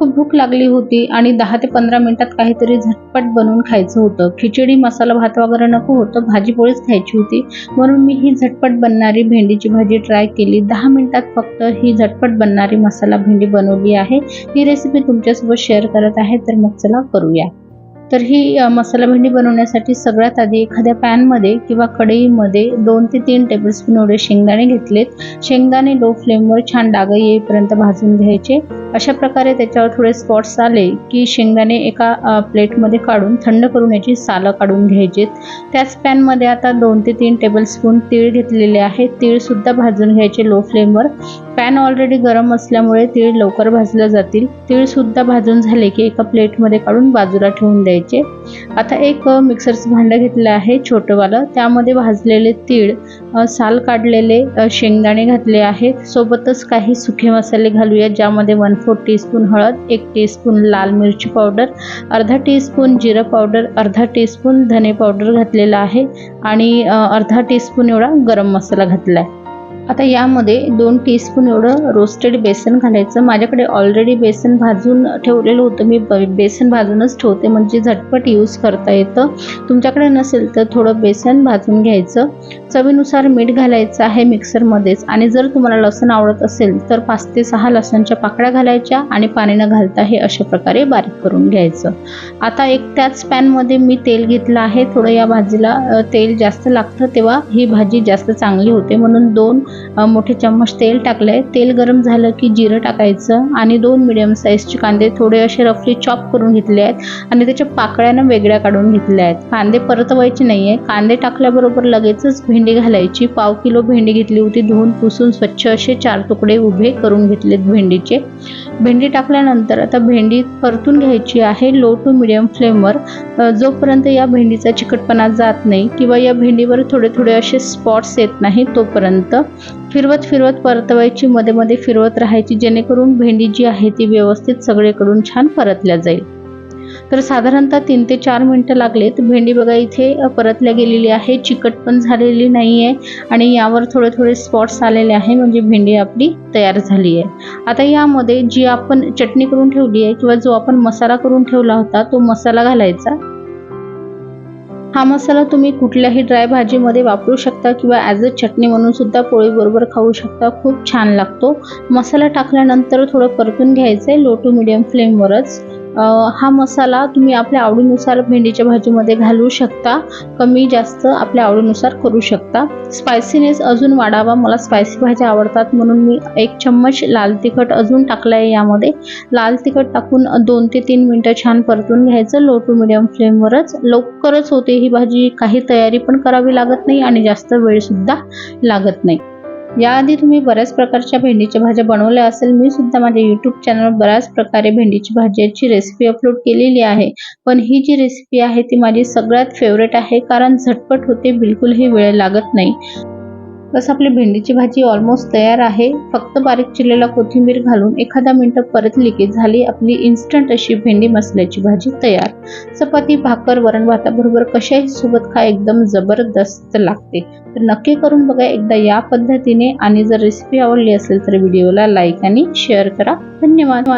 खूप भूक लागली होती आणि दहा ते पंधरा मिनिटात काहीतरी झटपट बनवून खायचं होतं. खिचडी मसाला भात वगैरे नको होतं. भाजी पोळीच खायची होती. म्हणून मी ही झटपट बनणारी भेंडीची भाजी ट्राय केली. दहा मिनिटात फक्त ही झटपट बनणारी मसाला भेंडी बनवली आहे. ही रेसिपी तुमच्यासोबत शेअर करत आहे. तर मग चला करूया. तर ही मसाला भेंडी बनवण्यासाठी सगळ्यात आधी एखाद्या पॅनमध्ये किंवा कढईमध्ये दोन ते तीन टेबलस्पून एवढे शेंगदाणे घेतलेत. शेंगदाणे लो फ्लेमवर छान डाग येईपर्यंत भाजून घ्यायचे. अशा प्रकारे त्याच्यावर थोडे स्पॉट्स आले की शेंगदाणे एका प्लेटमध्ये काढून थंड करून याची सालं काढून घ्यायचीत. त्याच पॅनमध्ये आता दोन ते तीन टेबलस्पून तीळ घेतलेले आहेत तीळसुद्धा भाजून घ्यायचे लो फ्लेमवर पॅन ऑलरेडी गरम असल्यामुळे तीळ लवकर भाजलं जातील. तीळसुद्धा भाजून झाले की एका प्लेटमध्ये काढून बाजूला ठेवून द्यायचे. आता एक मिक्सरचं भांडं घेतलं आहे छोटंवालं. त्यामध्ये भाजलेले तीळ साल काढलेले शेंगदाणे घातले आहेत सोबतच काही सुखे मसाले घालूया ज्यामध्ये वन फोर टीस्पून हळद एक टीस्पून लाल मिरची पावडर अर्धा टीस्पून जिरं पावडर अर्धा टीस्पून धने पावडर घातलेला आहे. आणि अर्धा टीस्पून एवढा गरम मसाला घातला आहे आता यामध्ये दोन टीस्पून एवढं रोस्टेड बेसन घालायचं. माझ्याकडे ऑलरेडी बेसन भाजून ठेवलेलं होतं. मी ब- बेसन भाजूनच ठेवते. म्हणजे झटपट यूज करता येतं. तुमच्याकडे नसेल तर थोडं बेसन भाजून घ्यायचं. चवीनुसार मीठ घालायचं आहे मिक्सरमध्येच आणि जर तुम्हाला लसूण आवडत असेल तर पाच ते सहा लसणच्या पाकळ्या घालायच्या आणि पाणी न घालता हे अशा प्रकारे बारीक करून घ्यायचं. आता एक त्याच पॅनमध्ये मी तेल घेतलं आहे. थोडं या भाजीला तेल जास्त लागतं तेव्हा ही भाजी जास्त चांगली होते. म्हणून दोन मोठे चम्मच तेल टाकले तेल गरम झालं की जिरं टाकायचं आणि दोन मिडियम साईजचे कांदे थोडे असे रफली चॉप करून घेतले आहेत आणि त्याच्या पाकळ्यानं वेगळ्या काढून घेतल्या आहेत. कांदे परतवायचे नाही आहे कांदे टाकल्याबरोबर लगेचच भेंडी घालायची. पाव किलो भेंडी घेतली होती. धुवून पुसून स्वच्छ असे चार तुकडे उभे करून घेतलेत भेंडीचे. भेंडी टाकल्यानंतर आता भेंडी परतून घ्यायची आहे लो टू मिडियम फ्लेमवर जोपर्यंत या भेंडीचा चिकटपणा जात नाही किंवा या भेंडीवर थोडे थोडे असे स्पॉट्स येत नाही तोपर्यंत फिरवत फिरवत परतवायची मध्ये मध्ये फिरवत राहायची जेणेकरून भेंडी जी आहे ती व्यवस्थित सगळीकडून छान परतल्या जाईल. तर साधारणतः तीन ते चार मिनटं लागलेत. भेंडी बघा इथे परतल्या गेलेली आहे. चिकट पण झालेली नाही आहे आणि यावर थोडे थोडे स्पॉट्स आलेले आहे. म्हणजे भेंडी आपली तयार झाली आहे. आता यामध्ये जी आपण चटणी करून ठेवली आहे किंवा जो आपण मसाला करून ठेवला होता तो मसाला घालायचा. हा मसाला तुम्ही कुठल्याही ड्राय भाजीमध्ये वापरू शकता किंवा ॲज अ चटणी म्हणून सुद्धा पोळीबरोबर खाऊ शकता. खूप छान लागतो. मसाला टाकल्यानंतर थोडं परतून घ्यायचं आहे लो टू मिडियम फ्लेमवरच हा मसाला तुम्ही आपल्या आवडीनुसार भेंडीच्या भाजीमध्ये घालू शकता. कमी जास्त आपल्या आवडीनुसार करू शकता. स्पायसीनेस अजून वाढावा. मला स्पायसी भाज्या आवडतात म्हणून मी एक चम्मच लाल तिखट अजून टाकलं आहे यामध्ये. लाल तिखट टाकून दोन ते तीन मिनटं छान परतून घ्यायचं. लो टू मिडियम फ्लेमवरच लवकरच होते ही भाजी. काही तयारी पण करावी लागत नाही आणि जास्त वेळसुद्धा लागत नाही. याआधी तुम्ही बऱ्याच प्रकारच्या भेंडीच्या भाज्या बनवल्या असेल मी सुद्धा माझ्या यूट्यूब चॅनलवर बऱ्याच प्रकारे भेंडीची भाज्याची रेसिपी अपलोड केलेली आहे. पण ही जी रेसिपी आहे ती माझी सगळ्यात फेवरेट आहे कारण झटपट होते बिलकुलही वेळ लागत नाही. बस आपली भेंडीची भाजी ऑलमोस्ट तयार आहे. फक्त बारीक चिरलेला कोथिंबीर घालून एखादा मिनटं परतली की झाली आपली इन्स्टंट अशी भेंडी मसाल्याची भाजी तयार. चपाती भाकर वरण भाताबरोबर कशाही सोबत खा एकदम जबरदस्त लागते. तर नक्की करून बघा एकदा या पद्धतीने आणि जर रेसिपी आवडली असेल तर व्हिडिओला लाईक आणि शेअर करा. धन्यवाद.